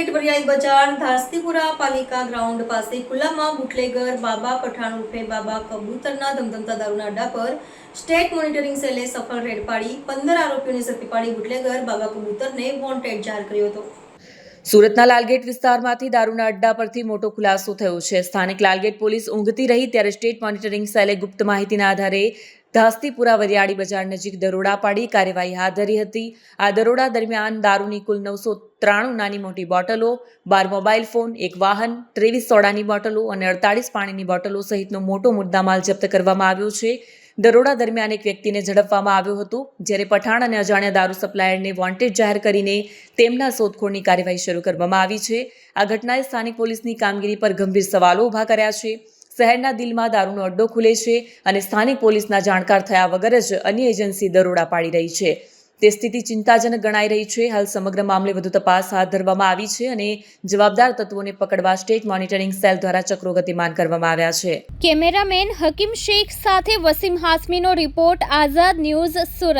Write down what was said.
લાલગેટ વરિયાળી બજાર, ધાસ્તીપુરા પાલિકા ગ્રાઉન્ડ પાસે ખુલ્લામાં બુટલેગર, બાબા પઠાણ ઉર્ફે બાબા કબૂતરના ધમધમતા દારૂના અડ્ડા પર સ્ટેટ મોનિટરિંગ સેલે સફળ રેડ પાડી પંદર આરોપીઓને ઝડપી પાડી બુટલેગર, બાબા કબૂતરને વોન્ટેડ જાહેર કર્યો હતો. સુરતના લાલગેટ વિસ્તારમાંથી દારૂના અડ્ડા પરથી મોટો ખુલાસો થયો છે. સ્થાનિક લાલગેટ પોલીસ ઊંઘતી રહી ત્યારે સ્ટેટ મોનિટરિંગ સેલે ગુપ્ત માહિતીના આધારે ધાસ્તીપુરા વરિયાળી બજાર નજીક દરોડા પાડી કાર્યવાહી હાથ ધરી હતી. આ દરોડા દરમિયાન દારૂની કુલ નવસો ત્રાણું નાની મોટી બોટલો, બાર મોબાઈલ ફોન, એક વાહન, ત્રેવીસ સોડાની બોટલો અને અડતાળીસ પાણીની બોટલો સહિતનો મોટો મુદ્દામાલ જપ્ત કરવામાં આવ્યો છે. દરોડા દરમિયાન એક વ્યક્તિને ઝડપવામાં આવ્યો હતો, જ્યારે પઠાણ અને અજાણ્યા દારૂ સપ્લાયરને વોન્ટેડ જાહેર કરીને તેમના શોધખોળની કાર્યવાહી શરૂ કરવામાં આવી છે. આ ઘટનાએ સ્થાનિક પોલીસની કામગીરી પર ગંભીર સવાલો ઊભા કર્યા છે. શહેરના દિલમાં દારૂનો અડ્ડો ખુલે છે અને સ્થાનિક પોલીસના જાણકાર થયા વગર જ અન્ય એજન્સી દરોડા પાડી રહી છે. તે સ્થિતિ ચિંતાજનક ગણાઈ રહી છે. હાલ સમગ્ર મામલે વધુ તપાસ હાથ ધરવામાં આવી છે અને જવાબદાર તત્વોને પકડવા સ્ટેટ મોનિટરિંગ સેલ દ્વારા ચક્રો ગતિમાન કરવામાં આવ્યા છે. કેમેરામેન હકીમ શેખ સાથે વસીમ હાસમીનો રિપોર્ટ, આઝાદ ન્યૂઝ સુરત.